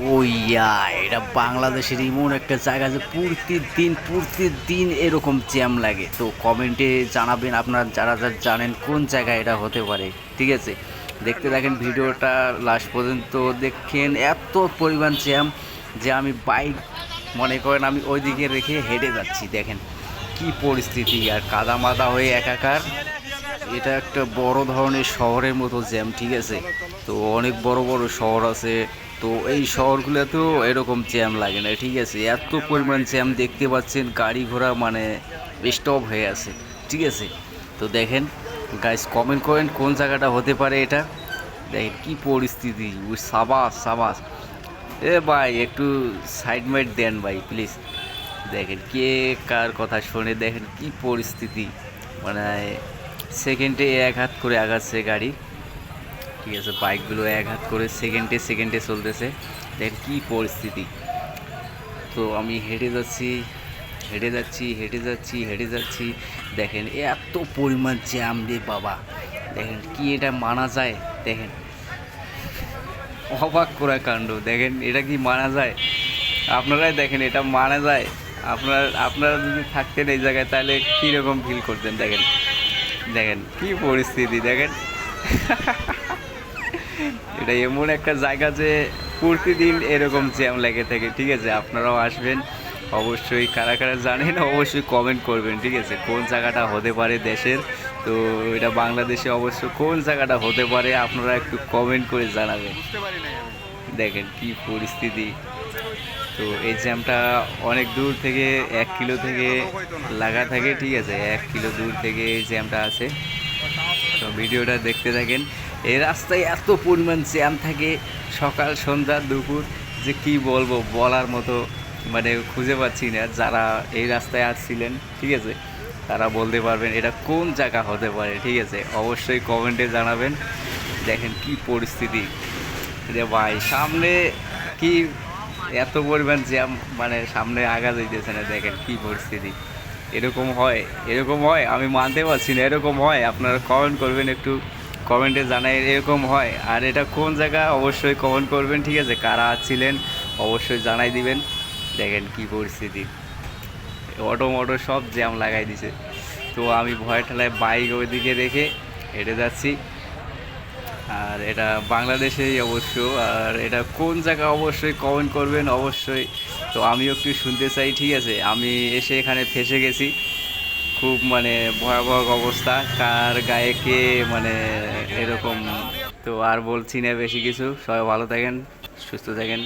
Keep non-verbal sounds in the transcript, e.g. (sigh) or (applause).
ওইয়া এটা বাংলাদেশের এমন একটা জায়গা যে প্রতিদিন প্রতিদিন এরকম জ্যাম লাগে। তো কমেন্টে জানাবেন আপনারা যারা যারা জানেন কোন জায়গায় এটা হতে পারে, ঠিক আছে? দেখতে দেখেন ভিডিওটা লাস্ট পর্যন্ত, দেখেন এত পরিমাণ জ্যাম যে আমি বাইক, মনে করেন আমি ওইদিকে রেখে হেঁটে যাচ্ছি, দেখেন। কি পরিস্থিতি, আর কাদা মাদা হয়ে একাকার। এটা একটা বড় ধরনের শহরের মতো জ্যাম, ঠিক আছে? তো অনেক বড় বড় শহর আছে। তো এই শহরগুলোতেও এরকম জ্যাম লাগে না, ঠিক আছে? এত পরিমাণ জ্যাম দেখতে পাচ্ছেন, গাড়ি ঘোড়া মানে স্টপ হয়ে আছে, ঠিক আছে? তো দেখেন গাইস কমেন্ট করেন কোন জায়গাটা হতে পারে এটা। দেখেন কি পরিস্থিতি ওই সাবাস সাবাস। এ ভাই, একটু সাইড মাইড দেন ভাই প্লিজ দেখেন কে কার কথা শুনে, দেখেন কি পরিস্থিতি। মানে সেকেন্ডে এক হাত করে আগাচ্ছে গাড়ি। ঠিক আছে? বাইকগুলো এক হাত করে সেকেন্ডে সেকেন্ডে চলতেছে। দেখেন কি পরিস্থিতি। তো আমি হেঁটে যাচ্ছি হেঁটে যাচ্ছি হেঁটে যাচ্ছি হেঁটে যাচ্ছি। দেখেন এত পরিমাণ জ্যাম রে বাবা। দেখেন কি এটা মানা যায়? দেখেন। অবাক করা কাণ্ড। দেখেন এটা কি মানা যায়? আপনারাই দেখেন এটা মানা যায়। আপনার, আপনারা যদি থাকতেন এই জায়গায় তাহলে কীরকম ফিল করতেন? দেখেন। দেখেন কি পরিস্থিতি। দেখেন। (laughs) এটা এমন একটা জায়গা যে প্রতিদিন এরকম জ্যাম লেগে থাকে ঠিক আছে? আপনারাও আসবেন অবশ্যই কারা কারা জানেন অবশ্যই কমেন্ট করবেন ঠিক আছে? কোন জায়গাটা হতে পারে দেশের? তো এটা বাংলাদেশে অবশ্য কোন জায়গাটা হতে পারে আপনারা একটু কমেন্ট করে জানাবেন। দেখেন কি পরিস্থিতি। তো এই জ্যামটা অনেক দূর থেকে এক কিলো থেকে লাগা থাকে ঠিক আছে? এক কিলো দূর থেকে এই জ্যামটা আছে। তো ভিডিওটা দেখতে থাকেন। এই রাস্তায় এত পরিমাণ জ্যাম থাকে সকাল, সন্ধ্যা, দুপুর, যে কি বলব, বলার মতো মানে খুঁজে পাচ্ছি না। যারা এই রাস্তায় আসছিলেন ঠিক আছে, তারা বলতে পারবেন এটা কোন জায়গা হতে পারে, ঠিক আছে, অবশ্যই কমেন্টে জানাবেন। দেখেন কি পরিস্থিতি। যে ভাই, সামনে কি এত পরিমাণ জ্যাম মানে সামনে আগা যাইতেছে না, দেখেন কি পরিস্থিতি। এরকম হয় এরকম হয়, আমি মানতে পারছি না, এরকম হয়। আপনারা কমেন্ট করবেন একটু। কমেন্টে জানাই এরকম হয়। আর এটা কোন জায়গা অবশ্যই কমেন্ট করবেন, ঠিক আছে? কারা ছিলেন, অবশ্যই জানাই দিবেন। দেখেন কি পরিস্থিতি। অটো মটো সব জ্যাম লাগাই দিছে। তো আমি ভয় ঠেলায় বাইক ওইদিকে রেখে হেঁটে যাচ্ছি। আর এটা বাংলাদেশেই অবশ্য। আর এটা কোন জায়গা অবশ্যই কমেন্ট করবেন, অবশ্যই। তো আমিও একটু শুনতে চাই, ঠিক আছে? আমি এসে এখানে ফেসে গেছি। খুব মানে ভয়াবহ অবস্থা। কার গায়ে কে মানে এরকম, তো আর বলছি না বেশি কিছু। সবাই ভালো থাকেন, সুস্থ থাকেন।